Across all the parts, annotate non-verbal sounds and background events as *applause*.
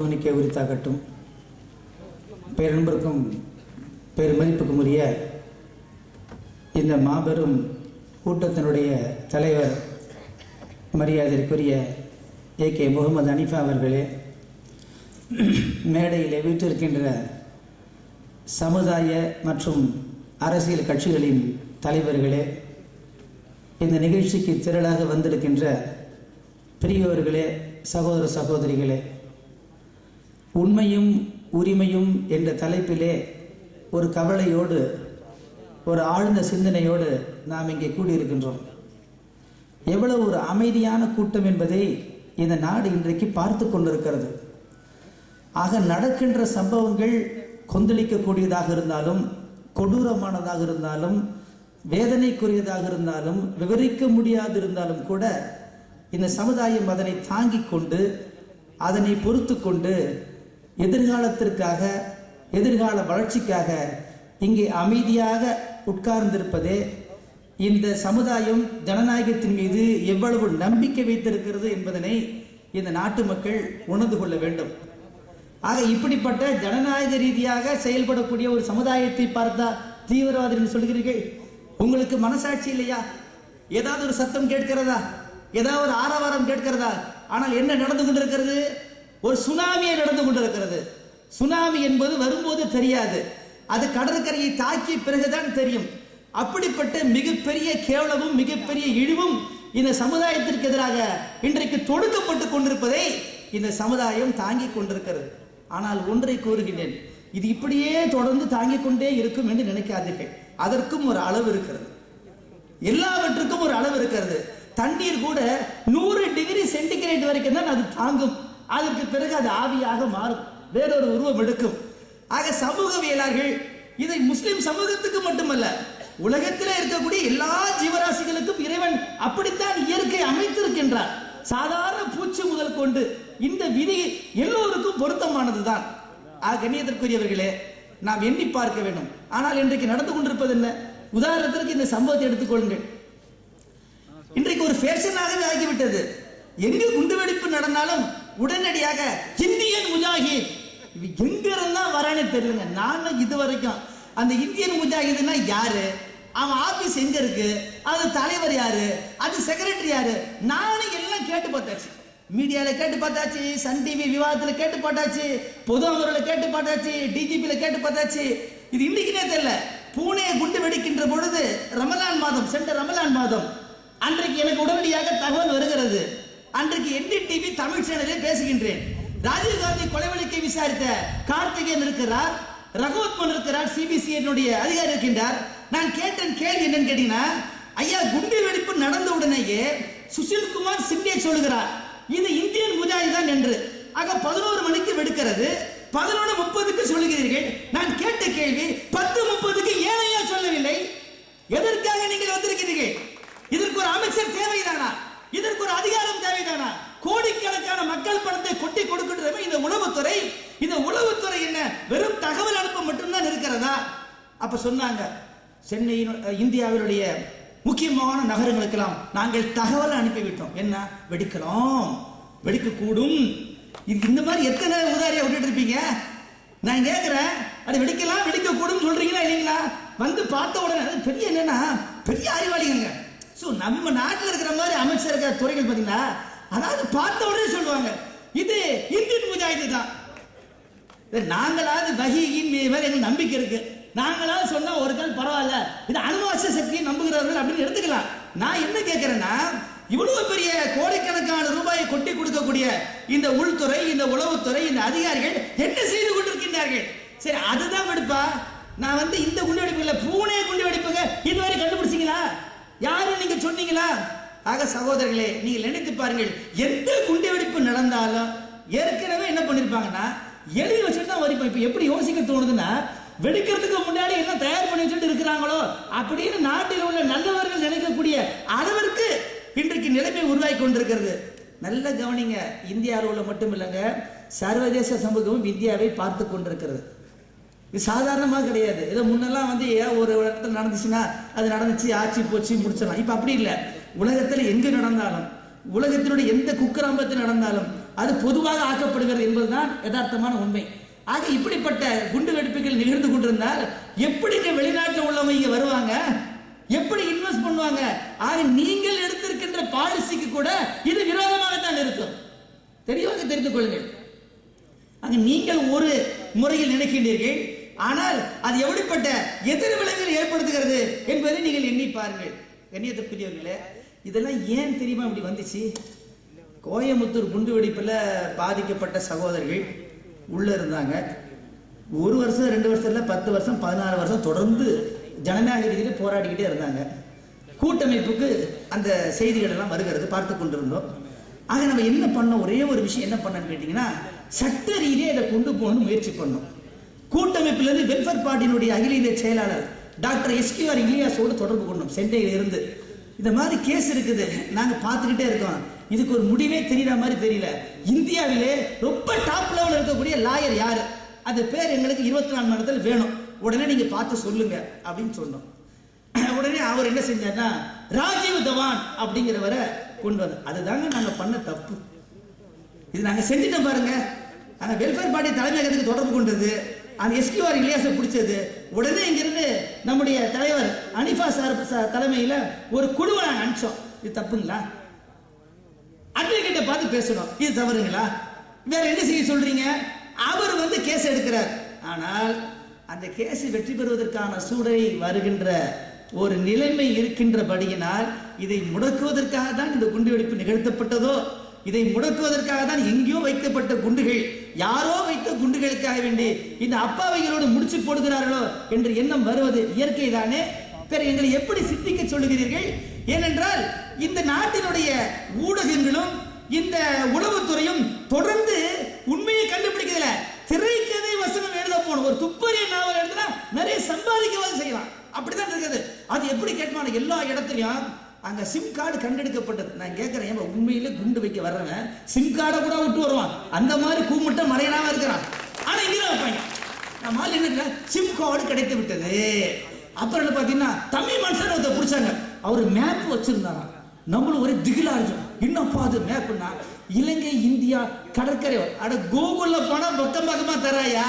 கவனிக்க உரித்தாகட்டும் பேரன்பருக்கும் பெருமதிப்புக்கும் உரிய இந்த மாபெரும் கூட்டத்தினுடைய தலைவர் மரியாதைக்குரிய ஏ கே முகமது அனிஃபா அவர்களே மேடையிலே வீற்றிருக்கின்ற சமுதாய மற்றும் அரசியல் கட்சிகளின் தலைவர்களே இந்த நிகழ்ச்சிக்கு திரளாக வந்திருக்கின்ற பெரியவர்களே சகோதர சகோதரிகளே உண்மையும் உரிமையும் என்ற தலைப்பிலே ஒரு கவலையோடு ஒரு ஆழ்ந்த சிந்தனையோடு நாம் இங்கே கூடியிருக்கின்றோம். எவ்வளவு ஒரு அமைதியான கூட்டம் என்பதை இந்த நாடு இன்றைக்கு பார்த்து கொண்டிருக்கிறது. ஆக நடக்கின்ற சம்பவங்கள் கொந்தளிக்கக்கூடியதாக இருந்தாலும் கொடூரமானதாக இருந்தாலும் வேதனைக்குரியதாக இருந்தாலும் விவரிக்க முடியாது இருந்தாலும் கூட இந்த சமுதாயம் அதனை தாங்கிக் கொண்டு அதனை பொறுத்து கொண்டு எதிர்காலத்திற்காக எதிர்கால வளர்ச்சிக்காக இங்கே அமைதியாக உட்கார்ந்திருப்பதே இந்த சமுதாயம் ஜனநாயகத்தின் மீது எவ்வளவு நம்பிக்கை வைத்திருக்கிறது என்பதனை இந்த நாட்டு மக்கள் உணர்ந்து கொள்ள வேண்டும். ஆக இப்படிப்பட்ட ஜனநாயக ரீதியாக செயல்படக்கூடிய ஒரு சமுதாயத்தை பார்த்தா தீவிரவாதிகள் சொல்கிறீர்கள். உங்களுக்கு மனசாட்சி இல்லையா? ஏதாவது ஒரு சத்தம் கேட்கிறதா? ஏதாவது ஒரு ஆரவாரம் கேட்கிறதா? ஆனால் என்ன நடந்து கொண்டிருக்கிறது? ஒரு சுனாமியை நடந்து கொண்டிருக்கிறது. சுனாமி என்பது வரும்போது தெரியாது. அது கடற்கரையை தாக்கிய பிறகுதான் தெரியும். அப்படிப்பட்ட மிகப்பெரிய கேவலமும் மிகப்பெரிய இழிவும் இந்த சமுதாயத்திற்கு எதிராக இன்றைக்கு தொடுக்கப்பட்டு கொண்டிருப்பதை இந்த சமுதாயம் தாங்கிக் கொண்டிருக்கிறது. ஆனால் ஒன்றை கூறுகிறேன் இது இப்படியே தொடர்ந்து தாங்கிக் கொண்டே இருக்கும் என்று நினைக்காதீர்கள். அதற்கும் ஒரு அளவு இருக்கிறது. எல்லாவற்றுக்கும் ஒரு அளவு இருக்கிறது. தண்ணீர் கூட நூறு டிகிரி சென்டிகிரேட் வரைக்கும் தான் அது தாங்கும். அதற்கு பிறகு அது ஆவியாக மாறும். வேறொரு உருவம் எடுக்கும். ஆக சமூகவியலாளர்கள் இதை முஸ்லிம் சமூகத்துக்கு மட்டுமல்ல உலகத்தில் இருக்கக்கூடிய எல்லா ஜீவராசிகளுக்கும் இறைவன் அப்படித்தான் இயற்கை அமைத்திருக்கின்றார். சாதாரண பூச்சி முதல் கொண்டு இந்த விதி எல்லோருக்கும் பொருத்தமானதுதான். ஆக கண்ணியத்திற்குரியவர்களே நாம் எண்ணி பார்க்க வேண்டும். ஆனால் இன்றைக்கு நடந்து கொண்டிருப்பது என்ன? உதாரணத்திற்கு இந்த சம்பவத்தை எடுத்துக்கொள்ளுங்கள் இன்றைக்கு ஒரு ஃபேஷனாகவே ஆகிவிட்டது. எங்கு குண்டுவெடிப்பு நடந்தாலும் உடனடியாக இந்தியன் முஜாஹித். எங்க இருந்தா வரானே தெரியலங்க. நானும் இது வரைக்கும் அந்த இந்தியன் முஜாஹித்னா யாரு? அவன் ஆபீஸ் எங்க இருக்கு? அது தலைவர் யாரு? அது செக்ரட்டரி யாரு? நானும் எல்லாம் கேட்டு பார்த்தாச்சு. மீடியால கேட்டு பார்த்தாச்சு சன் டிவி விவாதத்துல கேட்டு பார்த்தாச்சு பொது அமர்வுல கேட்டு பார்த்தாச்சு டிஜிபில கேட்டு பார்த்தாச்சு. இது இன்னைக்குனே தெரியல. பூனே குண்டு வெடிக்கின்ற பொழுது ரமலான் மாதம் சென்ற ரமலான் மாதம் அன்றைக்கு எனக்கு உடனடியாக தகவல் வருகிறது. அன்றைக்கு என்டி டிவி தமிழ் சேனலில் பேசுகின்றேன். ராஜீவ் காந்தி கொலை வழக்கை விசாரித்த கார்த்திகேயன் இருக்கிறார் ரகுவத்மன் இருக்கிறார் சிபிசிஐனுடைய அதிகாரி இருக்கின்றார். நான் கேட்டேன் கேள்வி என்னன்னு கேட்டீங்கன்னா ஐயா குண்டு வெடிப்பு நடந்த உடனேயே சுஷில் குமார் சிண்டே சொல்லுகிறார் இது இந்தியன் முஜாஹிதான் என்று. ஆக பதினோரு மணிக்கு வெடுக்கிறது பதினொன்று முப்பதுக்கு சொல்லுகிறீர்கள். நான் கேட்ட கேள்வி பத்து முப்பதுக்கு ஏனையா சொல்லவில்லை. எதற்காக நீங்கள் வந்திருக்கிறீர்கள்? இதற்கு ஒரு அமைச்சர் தேவைதானா? இதற்கு ஒரு அதிகாரம் தேவைதானா? கோடிக்கணக்கான மக்கள் பணத்தை கொட்டி கொடுக்கின்றமே இந்த உளவுத்துறை. இந்த உளவுத்துறை என்ன? வெறும் தகவல் அனுப்ப மட்டும்தான் இருக்கிறதா? அப்ப சொன்னாங்க சென்னையின் இந்தியாவினுடைய முக்கியமான நகரங்களுக்கெல்லாம் நாங்கள் தகவல் அனுப்பிவிட்டோம். என்ன? வெடிக்கலாம். வெடிக்கக்கூடும். இது இந்த மாதிரி எத்தனை உதாரியா விட்டுட்டு இருப்பீங்க? நான் கேட்கிறேன் அது வெடிக்கலாம் வெடிக்க கூடும் சொல்றீங்களா இல்லைங்களா? வந்து பார்த்த உடனே பெரிய என்னன்னா பெரிய அறிவாளிங்க ஸோ நம்ம நாட்டில் இருக்கிற மாதிரி அமைச்சர் இருக்கிற துறைகள் பார்த்தீங்களா? அதாவது பார்த்த உடனே சொல்லுவாங்க இது இந்தியன் முஜாஹிது தான். நாங்களாவது வகியின் மேல் மேல எங்களுக்கு நம்பிக்கை இருக்கு. நாங்களாவது சொன்னா ஒரு கால் பரவாயில்ல இது அணுவாச சக்தியை நம்புகிறவர்கள் அப்படின்னு எடுத்துக்கலாம். நான் என்ன கேட்கிறேன்னா இவ்வளவு பெரிய கோடிக்கணக்கான ரூபாயை கொட்டி கொடுக்கக்கூடிய இந்த உள்துறை இந்த உளவுத்துறை இந்த அதிகாரிகள் என்ன செய்து கொண்டிருக்கின்றார்கள்? சரி அதுதான் வெடிப்பா. நான் வந்து இந்த குண்டு இல்லை பூனே குண்டு வெடிப்புங்க இதுவரை கண்டுபிடிச்சிங்களா? யாரும் நீங்க சொன்னீங்களா? ஆக சகோதரர்களே நீங்கள் நினைத்து பாருங்கள் எந்த குண்டுவெடிப்பு நடந்தாலும் ஏற்கனவே என்ன பண்ணிருப்பாங்கன்னா எழுதி வச்சுட்டு தான் வரிப்போம். இப்போ எப்படி யோசிக்க தோணுதுன்னா வெடிக்கிறதுக்கு முன்னாடி என்ன தயார் பண்ணி வச்சுட்டு இருக்கிறாங்களோ அப்படின்னு நாட்டில் உள்ள நல்லவர்கள் நினைக்கக்கூடிய அளவிற்கு இன்றைக்கு நிலைமை உருவாகி கொண்டிருக்கிறது. நல்ல கவனிங்க இந்தியாவில் உள்ள மட்டும் இல்லைங்க சர்வதேச சமூகமும் இந்தியாவை பார்த்து கொண்டிருக்கிறது. இது சாதாரணமாக கிடையாது. ஏதோ முன்னெல்லாம் வந்து ஏன் ஒரு இடத்துல நடந்துச்சுன்னா அது நடந்துச்சு ஆட்சி போச்சு முடிச்சிடலாம். இப்போ அப்படி இல்லை. உலகத்தில் எங்கு நடந்தாலும் உலகத்தினுடைய எந்த குக்கிராமத்தில் நடந்தாலும் அது பொதுவாக ஆக்கப்படுகிறது என்பதுதான் யதார்த்தமான உண்மை. ஆக இப்படிப்பட்ட குண்டு வெடிப்புகள் நிகழ்ந்து கொண்டிருந்தால் எப்படிங்க வெளிநாட்டில் உள்ளவங்க இங்க வருவாங்க? எப்படி இன்வெஸ்ட் பண்ணுவாங்க? ஆக நீங்கள் எடுத்திருக்கின்ற பாலிசிக்கு கூட இது விரோதமாகத்தான் இருக்கும். தெரியவங்க தெரிந்து கொள்ளுங்கள். அங்கு நீங்கள் ஒரு முறையில் நினைக்கின்றீர்கள் ஆனால் அது எப்படிப்பட்ட எதிர் விளைவுகள் ஏற்படுத்துகிறது என்பதை நீங்கள் எண்ணி பாருங்கள். கண்ணியத்திற்குரியவர்களே இதெல்லாம் ஏன் தெரியுமா இப்படி வந்துச்சு? கோயமுத்தூர் குண்டு வெடிப்பில் பாதிக்கப்பட்ட சகோதரர்கள் உள்ள இருந்தாங்க. ஒரு வருஷம் ரெண்டு வருஷம் பத்து வருஷம் பதினாறு வருஷம் தொடர்ந்து ஜனநாயக ரீதியில் போராடிக்கிட்டே இருந்தாங்க. கூட்டமைப்புக்கு அந்த செய்திகள் எல்லாம் வருகிறது பார்த்து கொண்டிருந்தோம். ஆக நம்ம என்ன பண்ணோம்? ஒரே ஒரு விஷயம் என்ன பண்ணன்னு கேட்டீங்கன்னா சட்ட ரீதியாக இதை கொண்டு போகணும்னு முயற்சி பண்ணோம். கூட்டமைப்பிலிருந்து வெல்ஃபேர் பார்ட்டியினுடைய அகில இந்திய செயலாளர் டாக்டர் எஸ்கியூஆர் இலியாஸோடு தொடர்பு கொண்டோம் சென்னையில் இருந்து. இந்த மாதிரி கேஸ் இருக்குது. நாங்கள் பார்த்துக்கிட்டே இருக்கோம். இதுக்கு ஒரு முடிவே தெரியற மாதிரி தெரியல. இந்தியாவிலே ரொம்ப டாப் லெவலில் இருக்கக்கூடிய லாயர் யார்? அந்த பேர் எங்களுக்கு இருபத்தி நாலு மணி நேரத்தில் வேணும். உடனே நீங்கள் பார்த்து சொல்லுங்க அப்படின்னு சொன்னோம். *clears throat* உடனே அவர் என்ன செஞ்சார்னா ராஜீவ் தவான் அப்படிங்கிறவரை கொண்டு வந்தார். அதுதாங்க நாங்கள் பண்ண தப்பு. இது நாங்கள் செஞ்சுட்டோம் பாருங்க. ஆனால் வெல்ஃபேர் பார்ட்டி தலைமையகத்துக்கு தொடர்பு கொண்டது. அந்த எஸ்கியூஆர் இலியாஸை பிடிச்சது? உடனே இங்கிருந்து நம்முடைய தலைவர் அனிஃபா சார் தலைமையில் ஒரு குழுவை நாங்கள் அனுப்பிச்சோம். இது தப்புங்களா? அட்வொகேட்டை பார்த்து பேசணும். இது தவறுங்களா? வேற என்ன செய்ய சொல்றீங்க? அவர் வந்து கேஸ் எடுக்கிறார். ஆனால் அந்த கேஸ் வெற்றி பெறுவதற்கான சூழலை வருகின்ற ஒரு நிலைமை இருக்கின்றபடியினால் இதை முடக்குவதற்காக தான் இந்த குண்டுவெடிப்பு நிகழ்த்தப்பட்டதோ இதை முடக்குவதற்காக தான் எங்கேயோ வைக்கப்பட்ட குண்டுகள் யாரோ வைத்த குண்டுகளுக்காக வேண்டி இந்த அப்பாவைகளோடு முடிச்சு போடுகிறார்களோ என்ற எண்ணம் வருவது இயற்கை தானே பிற எங்களை எப்படி சித்திக்க சொல்லுகிறீர்கள்? ஏனென்றால் இந்த நாட்டினுடைய ஊடகங்களும் இந்த உளவுத்துறையும் தொடர்ந்து உண்மையை கண்டுபிடிக்கிறதுல திரைக்கதை வசனம் எழுத போகணும் ஒரு துப்பறிய நாவல் எழுதுனா நிறைய சம்பாதிக்கவாது செய்யலாம். அப்படிதான் இருக்குது. அது எப்படி கேட்பான? எல்லா இடத்துலயும் அங்க சிம் கார்டு கண்டெடுக்கப்பட்டது. நான் கேட்குறேன் ஏன் உண்மையிலே குண்டு வைக்க வர்றவன் சிம் கார்டை கூட விட்டு வருவான். அந்த மாதிரி கூமுட்ட மறையலாம இருக்கிறான். ஆனா இங்கதான் பையன் நான் மாலை என்ன சிம் கார்டு கிடைத்து விட்டது. அப்புறம் என்ன பாத்தீங்கன்னா தமிழ் மனுஷன் ஒருத்தர் பிடிச்சாங்க. அவர் மேப் வச்சிருந்தாராம் நம்மளும் ஒரே திகிலா இருக்கும் என்னப்பா அது மேப்னா இலங்கை இந்தியா கடற்கரை. அட கூகுள்ல போனா பக்கம் பக்கமா தராயா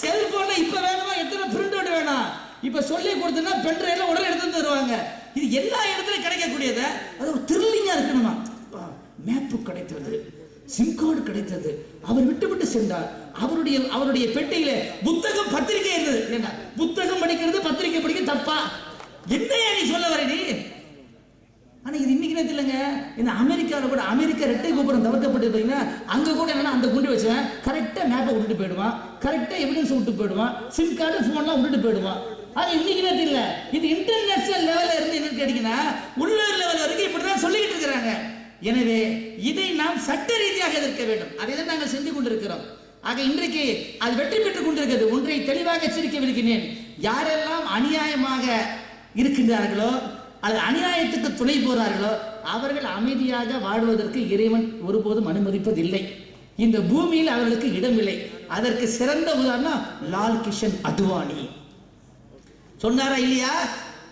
செல்போன்ல இப்ப வேணுமா? எத்தனை பிரிண்ட் அவுட் வேணாம்? இப்ப சொல்லி கொடுத்தனா பென்ட்ரைவ்ல உடனே எடுத்து வந்து தருவாங்க இது எல்லா இடத்துலையும் கிடைக்கக்கூடியது அது ஒரு த்ரில்லிங்காக இருக்கணுமா மேப்பு கிடைத்தது சிம் கார்டு கிடைத்தது. அவர் விட்டு விட்டு சென்றார். அவருடைய அவருடைய பெட்டையில புத்தகம் பத்திரிகை இருந்தது. என்ன புத்தகம் படிக்கிறது பத்திரிகை படிக்க தப்பா? என்னையா நீ சொல்ல வர நீ? ஆனா இது இன்னைக்கு நேரத்துல இல்லைங்க இந்த அமெரிக்காவில் கூட அமெரிக்கா ரெட்டை கோபுரம் தவிர்க்கப்பட்டு பார்த்தீங்கன்னா அங்க கூட என்னன்னா அந்த குண்டு வச்சேன் கரெக்டா மேப்பை விட்டுட்டு போயிடுவான். கரெக்டா எவிடன்ஸ் விட்டு போயிடுவான். சிம் கார்டு போன்லாம் விட்டுட்டு போயிடுவான். அது இன்னைக்கு நேரத்தில் இல்ல இது இன்டர்நேஷனல் லெவல்ல இருந்து என்னன்னு கேட்டீங்கன்னா உள்ளூர் லெவல் வரைக்கும் இப்படிதான் சொல்லிக்கிட்டு இருக்கிறாங்க. எனவே இதை நாம் சட்ட ரீதியாக எதிர்க்க வேண்டும். அதை தான் நாங்கள் செஞ்சு கொண்டிருக்கிறோம். ஆக இன்றைக்கு அது வெற்றி பெற்றுக் கொண்டிருக்கிறது. ஒன்றை தெளிவாக எச்சரிக்க விருக்கிறேன் யாரெல்லாம் அநியாயமாக இருக்கின்றார்களோ அல்லது அநியாயத்துக்கு துணை போறார்களோ அவர்கள் அமைதியாக வாழ்வதற்கு இறைவன் ஒருபோதும் அனுமதிப்பதில்லை. இந்த பூமியில் அவர்களுக்கு இடமில்லை. அதற்கு சிறந்த உதாரணம் லால் கிஷன் அத்வானி. சொன்னாரா இல்லையா?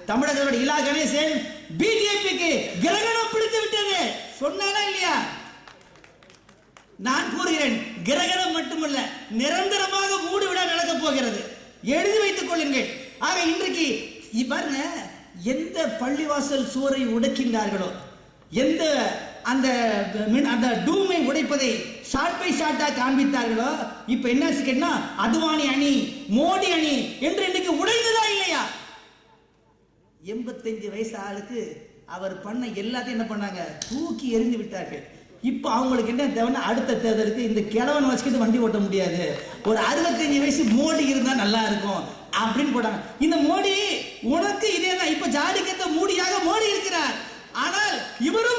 தமிழர்களுடைய இலா கணேசன் பிஜேபிக்கு கிரகணம் பிடித்து விட்டது. சொன்னாரா இல்லையா? நான் கூறுகிறேன் கிரகணம் மட்டுமல்ல நிரந்தரமாக மூடு நடக்க போகிறது. எழுதி வைத்துக் கொள்ளுங்கள். ஆக இன்றைக்கு பாருங்க எந்த பள்ளிவாசல் சுவரை உடைக்கின்றார்களோ எந்த அந்த மின்- அந்த டூமை உடைப்பதை ஷார்ட் பை ஷார்ட்டா காண்பித்தார்களோ? இப்ப என்ன கேட்டா அதுவானி அணி மோடி அணி என்று இன்னைக்கு உடைந்ததா இல்லையா? எண்பத்தஞ்சு வயசு ஆளுக்கு அவர் பண்ண எல்லாத்தையும் என்ன பண்ணாங்க? தூக்கி எரிந்து விட்டார்கள். இப்போ அவங்களுக்கு என்ன தேவைன்னா அடுத்த தேர்தலுக்கு இந்த கிழவன் வச்சுக்கிட்டு வண்டி ஓட்ட முடியாது. ஒரு அறுபத்தஞ்சு வயசு மோடி இருந்தா நல்லா இருக்கும் அப்படின்னு போட்டாங்க. இந்த மோடி உனக்கு இதே தான். இப்ப ஜாடிக்கத்த மூடியாக மோடி இருக்கிறார். ஆனால் இவரும்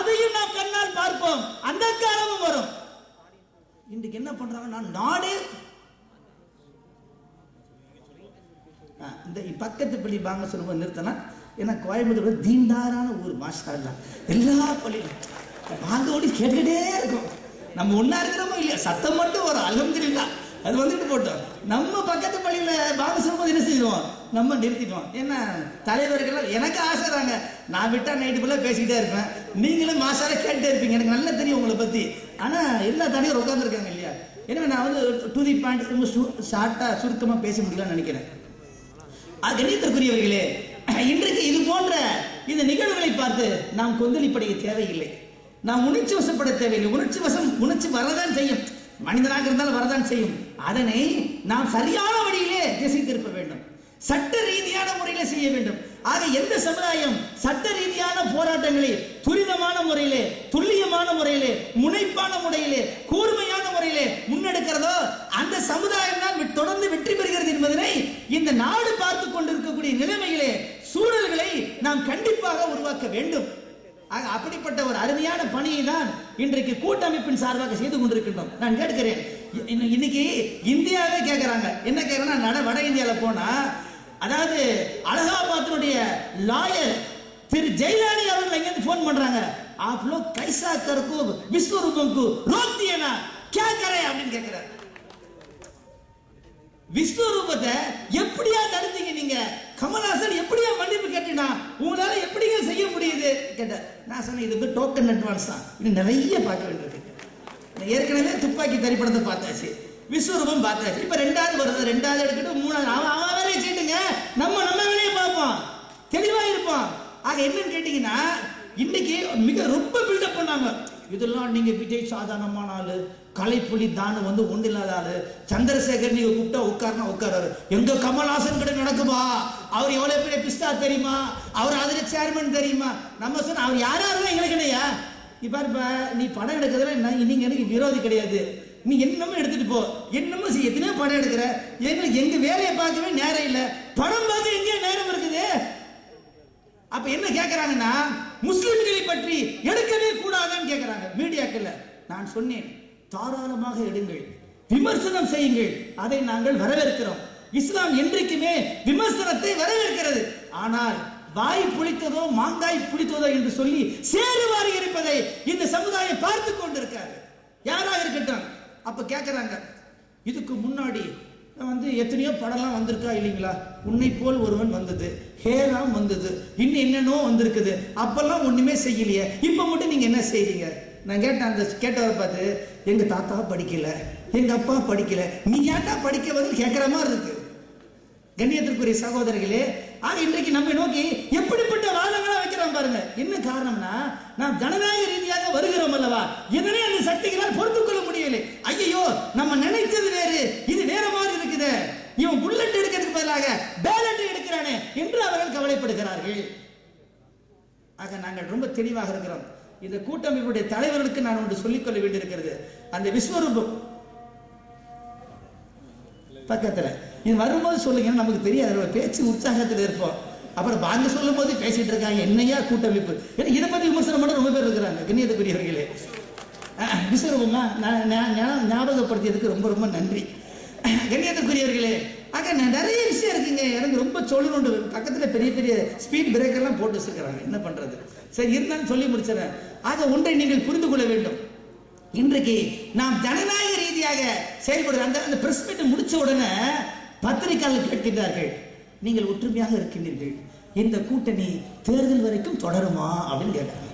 அதையும் நாம் கண்ணால் பார்ப்போம். அந்த காலமும் வரும். இன்றைக்கு என்ன பண்றாங்க நான் நாடே இந்த பக்கத்து பள்ளி பாங்க சொல்லும்போது நிறுத்தலாம் ஏன்னா கோயம்புத்தூர் தீண்டாரான ஊர் மாஷா தான் எல்லா பள்ளியிலும் வாங்க ஓடி கேட்டுக்கிட்டே இருக்கும். நம்ம ஒன்றா இருக்கிறோமோ இல்லையா? சத்தம் மட்டும் வரும் அலமதுல்லா அது வந்துட்டு போட்டோம். நம்ம பக்கத்து பள்ளியில் பாபு சொல்லும்போது என்ன செய்வோம் நம்ம நிறுத்திடுவோம் என்ன? தலைவர்கள் எனக்கு ஆசை தாங்க. நான் விட்டா நைட்டு ஃபுல்லாக பேசிக்கிட்டே இருப்பேன். நீங்களும் மாசார கேட்டுட்டே இருப்பீங்க. எனக்கு நல்லா தெரியும் உங்களை பத்தி. ஆனா எல்லா தலைவர் உட்காந்துருக்காங்க இல்லையா? எனவே நான் வந்து டு தி பாயிண்ட் ரொம்ப ஷார்ட்டாக சுருக்கமாக பேச முடியலன்னு நினைக்கிறேன். அது கண்ணியத்திற்குரியவர்களே இன்றைக்கு இது போன்ற இந்த நிகழ்வுகளை பார்த்து நாம் கொந்தளிப்படைய தேவையில்லை. நாம் உணர்ச்சி வசப்பட தேவையில்லை. உணர்ச்சி வசம் உணர்ச்சி வரதான் செய்யும். மனிதனாக இருந்தாலும் வரதான் செய்யும். அதனை நாம் சரியான வழியிலே திசைத்திருப்ப வேண்டும். சட்ட ரீதியான முறையில செய்ய வேண்டும். ஆக எந்த சமுதாயம் சட்ட ரீதியான போராட்டங்களை துரிதமான முறையிலே துல்லியமான முறையிலே முனைப்பான முறையிலே கூர்மையான முறையிலே முன்னெடுக்கிறதோ அந்த சமுதாயம் தான் தொடர்ந்து வெற்றி பெறுகிறது என்பதனை இந்த நாடு பார்த்து கொண்டிருக்கக்கூடிய நிலைமையிலே சூழல்களை நாம் கண்டிப்பாக உருவாக்க வேண்டும். ஆக அப்படிப்பட்ட ஒரு அருமையான பணியை தான் இன்றைக்கு கூட்டமைப்பின் சார்பாக செய்து கொண்டிருக்கின்றோம் நான் கேட்கிறேன் இ- இன்ன- இன்னைக்கு இந்தியாவே கேட்கறாங்க என்ன கேட்கறாங்கன்னா நட வட இந்தியால போனா அதாவது அலகாபாத்தினுடைய லாயர் திரு ஜெயலலிதா அவர்கள் எங்க போன் பண்றாங்க आप लोग कैसा कर को विश्व रूपम को रोक दिए ना क्या करें அப்படின்னு கேட்கிறார் விஸ்வரூபத்தை எப்படியா தடுத்தீங்க நீங்க கமல்ஹாசன் எப்படியா மன்னிப்பு கேட்டினா? உங்களால எப்படிங்க செய்ய முடியுது? கேட்டார். நான் சொன்னேன் இது வந்து டோக்கன் அட்வான்ஸ் தான். இன்னும் நிறைய பார்க்க வேண்டியிருக்கு. ஏற்கனவே துப்பாக்கி திரைப்படத்தை பார்த்தாச்சு. விஸ்வரூபம் பார்த்தாச்சு. இப்போ ரெண்டாவது வருது. ரெண்டாவது எடுத்துட்டு மூணாவது. அவன் அவன் வேலையை செய்யட்டுங்க. நம்ம நம்ம வேலையை பார்ப்போம். தெளிவாக இருப்போம். ஆக என்னன்னு கேட்டிங்கன்னா இன்னைக்கு மிக ரொம்ப பில்டப் பண்ணாங்க. இதெல்லாம் நீங்க விஜய் சாதாரணமான ஆளு கலைப்புலி தானு வந்து ஒன்றும் இல்லாத ஆளு சந்திரசேகர் நீங்க கூப்பிட்டா உட்காருனா உட்காராரு. எங்க கமல்ஹாசன் கிட்ட நடக்குமா? அவர் எவ்வளவு பெரிய பிஸ்தா தெரியுமா? அவர் அதுல சேர்மன் தெரியுமா? நம்ம சொன்ன அவர் யாரா இருந்தா எங்களுக்கு கிடையா இப்ப இப்போ நீ படம் எடுக்கிறதுல நீங்கள் நீங்க எனக்கு விரோதி கிடையாது. நீ என்னமோ எடுத்துட்டு போ. என்னமோ எத்தனையோ படம் எடுக்கிற. எங்களுக்கு எங்க வேலையை பார்க்கவே நேரம் இல்லை. படம் பார்க்க எங்கே நேரம் இருக்குது. அப்ப என்ன கேட்கிறாங்கன்னா முஸ்லிம்களை பற்றி எடுக்கவே கூடாதுன்னு கேட்கிறாங்க மீடியாக்கள்ல நான் சொன்னேன் தாராளமாக எடுங்கள் விமர்சனம் செய்யுங்கள். அதை நாங்கள் வரவேற்கிறோம். இஸ்லாம் என்றைக்குமே விமர்சனத்தை வரவேற்கிறது. ஆனால் வாய் புளித்ததோ மாங்காய் புளித்ததோ என்று சொல்லி சேருவாரி இருப்பதை இந்த சமுதாயம் பார்த்து கொண்டிருக்காரு யாராக இருக்கட்டும். அப்ப கேட்கிறாங்க இதுக்கு முன்னாடி வந்து எத்தனையோ படம்லாம் வந்திருக்கா இல்லைங்களா? உன்னை போல் ஒருவன் வந்தது. ஹேராம் வந்தது. இன்னும் என்னென்னோ வந்திருக்குது. அப்பெல்லாம் ஒண்ணுமே செய்யலையே. இப்ப மட்டும் நீங்க என்ன செய்கிறீங்க நான் கேட்டேன் அந்த கேட்டவரை பார்த்து எங்க தாத்தா படிக்கல. எங்க அப்பா படிக்கல. நீ ஏன்டா படிக்க வந்து கேட்குற மாதிரி இருக்கு. கண்ணியத்திற்குரிய சகோதரர்களே ஆக இன்றைக்கு நம்ம நோக்கி எப்படிப்பட்ட வாதங்களா வைக்கிறான் பாருங்க. என்ன காரணம்னா நாம் ஜனநாயக ரீதியாக வருகிறோம் அல்லவா? என்னனே அந்த சக்திகளால் பொறுத்துக்கொள்ள முடியவில்லை? ஐயோ நம்ம நினைத்தது வேறு. இது வேற மாதிரி இருக்குது இவன் புல்லட் எடுக்கிறதுக்கு பதிலாக பேலட் எடுக்கிறானே என்று அவர்கள் கவலைப்படுகிறார்கள். ஆக நாங்கள் ரொம்ப தெளிவாக இருக்கிறோம். இந்த கூட்டமைப்புடைய தலைவர்களுக்கு நான் ஒன்று சொல்லிக்கொள்ள வேண்டியிருக்கிறது. அந்த விஸ்வரூபம். பக்கத்துல. இது வரும்போது சொல்லுங்க நமக்கு தெரியாது. நம்ம பேச்சு உற்சாகத்தில் இருப்போம். அப்புறம் பாங்க சொல்லும் போது பேசிட்டு இருக்காங்க. என்னையா கூட்டமைப்பு? ஏன்னா இதை பத்தி விமர்சனம் பண்ண ரொம்ப பேர் இருக்கிறாங்க கண்ணியத்துக்குரியவர்களே. அஹ், விஸ்வரூபமா நான் ஞாபகப்படுத்தியதுக்கு ரொம்ப ரொம்ப நன்றி. கண்ணியத்துக்குரியவர்களே ஆக நிறைய விஷயம் இருக்குங்க. எனக்கு ரொம்ப சொல்லணுண்டு பக்கத்துல பெரிய பெரிய ஸ்பீட் பிரேக்கர்லாம் போட்டு வச்சுருக்கிறாங்க. என்ன பண்றது? சரி இருந்தாலும் சொல்லி முடிச்சிடறேன். ஆக ஒன்றை நீங்கள் புரிந்து கொள்ள வேண்டும். இன்றைக்கு நாம் ஜனநாயக ரீதியாக செயல்படுற அந்த அந்த பிரஸ் மீட் முடிச்ச உடனே பத்திரிகையாளர் கேட்கின்றார்கள். நீங்கள் ஒற்றுமையாக இருக்கின்றீர்கள். இந்த கூட்டணி தேர்தல் வரைக்கும் தொடருமா? அப்படின்னு கேட்டாங்க.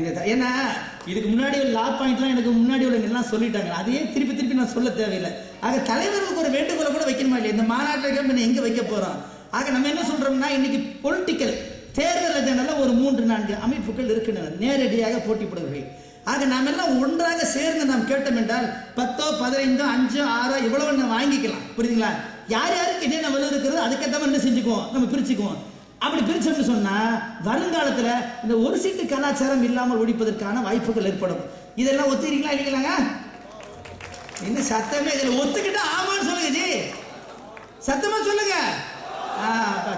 இந்த ஏன்னா இதுக்கு முன்னாடி உள்ள லா பாயிண்ட்லாம் எனக்கு முன்னாடி உள்ள எல்லாம் சொல்லிட்டாங்க. அதையே திருப்பி திருப்பி நான் சொல்ல தேவையில்லை. ஆக தலைவர்களுக்கு ஒரு வேண்டுகோளை கூட வைக்கணுமா இல்லையா? இந்த மாநாட்டில் நம்ம எங்க வைக்க போறோம்? ஆக நம்ம என்ன சொல்றோம்னா இன்னைக்கு பொலிட்டிக்கல் தேர்தல் அஜெண்டால ஒரு மூன்று நான்கு அமைப்புகள் இருக்கின்றன. நேரடியாக போட்டிப்படுவர்கள் ஆக நாம் எல்லாம் ஒன்றாக சேர்ந்து நாம் கேட்டோம் என்றால் பத்தோ பதினைந்தோ அஞ்சோ ஆறோ இவ்வளவு நம்ம வாங்கிக்கலாம். புரியுதுங்களா? யார் யாருக்கு என்னென்ன வலு இருக்கிறதோ அதுக்கேற்ற மாதிரி என்ன செஞ்சுக்குவோம். நம்ம பிரிச்சுக்குவோம். அப்படி பிரிச்சோம்னு சொன்னால் வருங்காலத்தில் இந்த ஒரு சீட்டு கலாச்சாரம் இல்லாமல் ஒழிப்பதற்கான வாய்ப்புகள் ஏற்படும். இதெல்லாம் ஒத்துக்கிறீங்களா இல்லைங்களாங்க? என்ன சத்தமே இதில் ஒத்துக்கிட்டா ஆமான்னு சொல்லுங்க ஜி. சத்தமாக சொல்லுங்க. ஆ,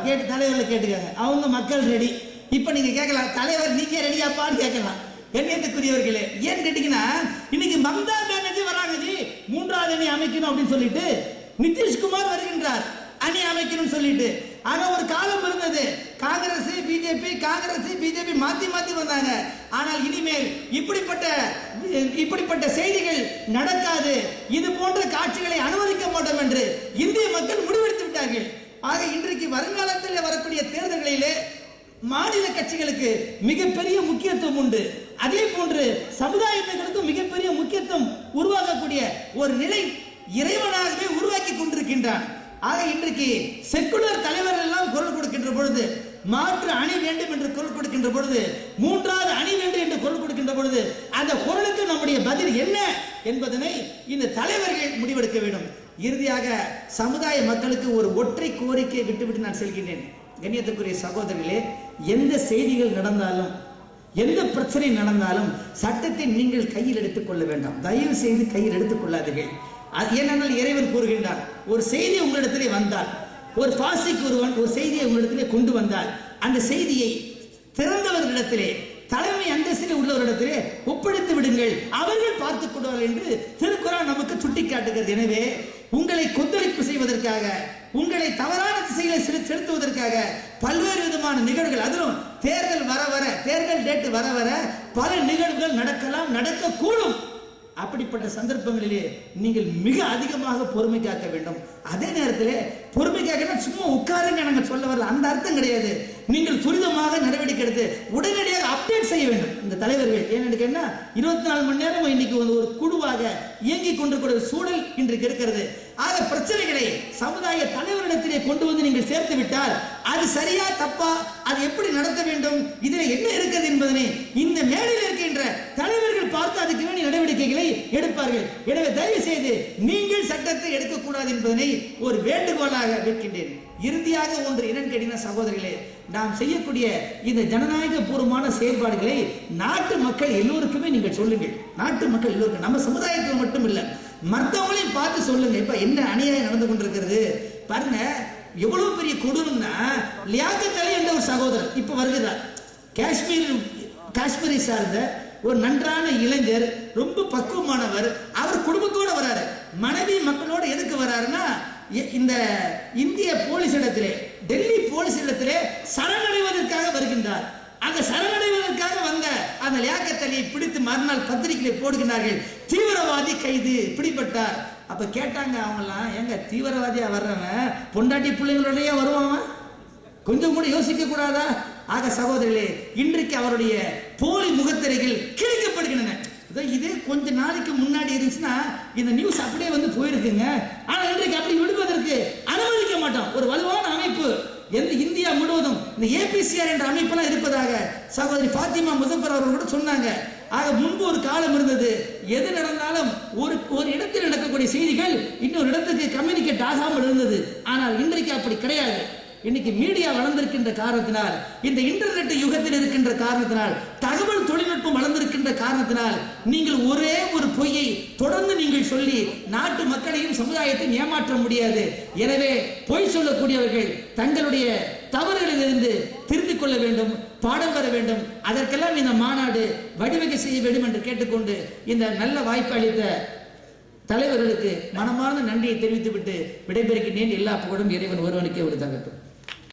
கேட்டு தலைவரில் கேட்டுக்காங்க. அவங்க மக்கள் ரெடி இப்போ நீங்கள் கேட்கலாம் தலைவர் நீங்கள் ரெடியாப்பான்னு கேட்கலாம். கண்ணியத்துக்குரியவர்களே ஏன் கேட்டீங்கன்னா இன்னைக்கு மம்தா பானர்ஜி வராங்க ஜி. மூன்றாவது அணி அமைக்கணும் அப்படின்னு சொல்லிட்டு நிதிஷ்குமார் வருகின்றார். அணி அமைக்கணும்னு சொல்லிட்டு. ஆனா ஒரு காலம் இருந்தது. காங்கிரஸ் பிஜேபி காங்கிரஸ் பிஜேபி மாத்தி மாத்தி வந்தாங்க. ஆனால் இனிமேல் இப்படிப்பட்ட இப்படிப்பட்ட செய்திகள் நடக்காது. இது போன்ற காட்சிகளை அனுமதிக்க மாட்டோம் என்று இந்திய மக்கள் முடிவெடுத்து விட்டார்கள். ஆக இன்றைக்கு வருங்காலத்தில் வரக்கூடிய தேர்தல்களிலே மாநில கட்சிகளுக்கு மிகப்பெரிய முக்கியத்துவம் உண்டு. அதே போன்று சமுதாயத்தினருக்கும் மிகப்பெரிய முக்கியத்துவம் உருவாகக்கூடிய ஒரு நிலை இறைவனாகவே உருவாக்கி கொண்டிருக்கின்றான். ஆக இன்றைக்கு செக்குலர் தலைவர்கள் எல்லாம் குரல் கொடுக்கின்ற பொழுது மாற்று அணி வேண்டும் என்று குரல் கொடுக்கின்ற பொழுது மூன்றாவது அணி வேண்டும் என்று குரல் கொடுக்கின்ற பொழுது அந்த குரலுக்கு நம்முடைய பதில் என்ன என்பதனை இந்த தலைவர்கள் முடிவெடுக்க வேண்டும். இறுதியாக சமுதாய மக்களுக்கு ஒரு ஒற்றை கோரிக்கை விட்டுவிட்டு நான் செல்கின்றேன். கண்ணியத்துக்குரிய சகோதரர்களே எந்த செய்திகள் நடந்தாலும் எந்த பிரச்சனை நடந்தாலும் சட்டத்தை நீங்கள் கையில் எடுத்துக் கொள்ள வேண்டாம். தயவு செய்து கையில் எடுத்துக் கொள்ளாதீர்கள். ஏனென்றால் இறைவன் கூறுகின்றான் ஒரு செய்தி உங்களிடத்திலே வந்தால் ஒரு பாசிக்கு ஒருவன் ஒரு செய்தியை உங்களிடத்திலே கொண்டு வந்தால் அந்த செய்தியை திறந்தவர்களிடத்திலே தலைமை அந்தஸ்தில் உள்ளவரிடத்திலே ஒப்படைத்து விடுங்கள். அவர்கள் பார்த்துக் கொள்வார்கள் என்று திருக்குறள் நமக்கு சுட்டிக்காட்டுகிறது. எனவே உங்களை கொந்தளிப்பு செய்வதற்காக உங்களை தவறான திசைகளை செலு- செலுத்துவதற்காக பல்வேறு விதமான நிகழ்வுகள் அதிலும் தேர்தல் வர வர தேர்தல் டேட்டு வர வர பல நிகழ்வுகள் நடக்கலாம் நடக்கக்கூடும். அப்படிப்பட்ட சந்தர்ப்பங்களிலே நீங்கள் மிக அதிகமாக பொறுமை காக்க வேண்டும். அதே நேரத்தில் பொறுமை காக்கணும் சும்மா உட்காருங்க நாங்கள் சொல்ல வரல. அந்த அர்த்தம் கிடையாது. நீங்கள் துரிதமாக நடவடிக்கை எடுத்து உடனடியாக அப்டேட் செய்ய வேண்டும். இந்த தலைவர்கள் ஏன்னு கேட்டால் இருபத்தி நாலு மணி நேரம் இன்னைக்கு ஒரு ஒரு குழுவாக இயங்கிக் கொண்டிருக்கிற சூழல் இன்றைக்கு இருக்கிறது. ஆக பிரச்சனைகளை சமுதாய தலைவரிடத்திலே கொண்டு வந்து நீங்கள் சேர்த்து விட்டால் அது சரியா தப்பா அது எப்படி நடத்த வேண்டும் இதில் என்ன இருக்கிறது என்பதனை இந்த மேடையில் இருக்கின்ற தலைவர்கள் பார்த்து அதுக்கு வேண்டிய நடவடிக்கைகளை எடுப்பார்கள். எனவே தயவு செய்து நீங்கள் சட்டத்தை எடுக்கக்கூடாது என்பதனை ஒரு வேண்டுகோளாக வைக்கின்றேன். இறுதியாக ஒன்று என்னன்னு கடின சகோதரிகளே நாம் செய்யக்கூடிய இந்த ஜனநாயக பூர்வமான செயல்பாடுகளை நாட்டு மக்கள் எல்லோருக்குமே நீங்கள் சொல்லுங்கள். நாட்டு மக்கள் எல்லோருக்கும் நம்ம சமுதாயத்தில் மட்டும் இல்லை மற்றவங்களையும் பார்த்து சொல்லுங்க. இப்ப என்ன அநியாயம் நடந்து கொண்டிருக்கிறது? பாருங்க எவ்வளவு பெரிய கொடூரம்னா லியாக்கத் அலி என்ற ஒரு சகோதரர் இப்ப வருகிறார். காஷ்மீர் காஷ்மீரை சார்ந்த ஒரு நன்றான இளைஞர் ரொம்ப பக்குவமானவர் அவர் குடும்பத்தோட வராரு. மனைவி மக்களோட எதுக்கு வராருன்னா இந்த இந்திய போலீஸ் இடத்திலே டெல்லி போலீஸ் இடத்திலே சரணடைவதற்காக வருகின்றார். அந்த சரணடைவதற்காக வந்த அந்த லியாக்கத் அலியை பிடித்து மறுநாள் பத்திரிகையிலே போடுகிறார்கள் தீவிரவாதி கைது. பிடிபட்டார் அப்ப கேட்டாங்க அவங்கலாம் எங்க தீவிரவாதியா வர்றவன் பொண்டாட்டி பிள்ளைங்களோடய வருவான்? கொஞ்சம் கூட யோசிக்க கூடாதா? ஆக சகோதரிகளே இன்றைக்கு அவருடைய போலி முகத்திரைகள் கிழிக்கப்படுகின்றன. இதே கொஞ்ச நாளைக்கு முன்னாடி இருந்துச்சுன்னா இந்த நியூஸ் அப்படியே வந்து போயிருக்குங்க. ஆனா இன்றைக்கு அப்படி விடுவதற்கு அனுமதிக்க மாட்டோம். ஒரு வலுவான அமைப்பு. எந்த இந்தியா முழுவதும் இந்த ஏபிசிஆர் என்ற அமைப்பெல்லாம் இருப்பதாக சகோதரி ஃபாத்திமா முசஃபர் அவர்கள் கூட சொன்னாங்க. ஆக முன்பு ஒரு காலம் இருந்தது. எது நடந்தாலும் ஒரு ஒரு இடத்தில் நடக்கக்கூடிய செய்திகள் இன்னொரு இடத்துக்கு கம்யூனிகேட் ஆகாமல் இருந்தது. ஆனால் இன்றைக்கு அப்படி கிடையாது. இன்னைக்கு மீடியா வளர்ந்திருக்கின்ற காரணத்தினால் இந்த இன்டர்நெட் யுகத்தில் இருக்கின்ற காரணத்தினால் தகவல் தொழில்நுட்பம் வளர்ந்திருக்கின்ற காரணத்தினால் நீங்கள் ஒரே ஒரு பொய்யை தொடர்ந்து நீங்கள் சொல்லி நாட்டு மக்களையும் சமுதாயத்தையும் ஏமாற்ற முடியாது. எனவே பொய் சொல்லக்கூடியவர்கள் தங்களுடைய தவறுகளிலிருந்து திருந்திக் கொள்ள வேண்டும். பாடம் பெற வேண்டும். அதற்கெல்லாம் இந்த மாநாடு வழிவகை செய்ய வேண்டும் என்று கேட்டுக்கொண்டு இந்த நல்ல வாய்ப்பு அளித்த தலைவர்களுக்கு மனமார்ந்த நன்றியை தெரிவித்துவிட்டு விடைபெறுகின்றேன் எல்லா புகழும் இறைவன் ஒருவனுக்கே ஒரு தகட்டும்.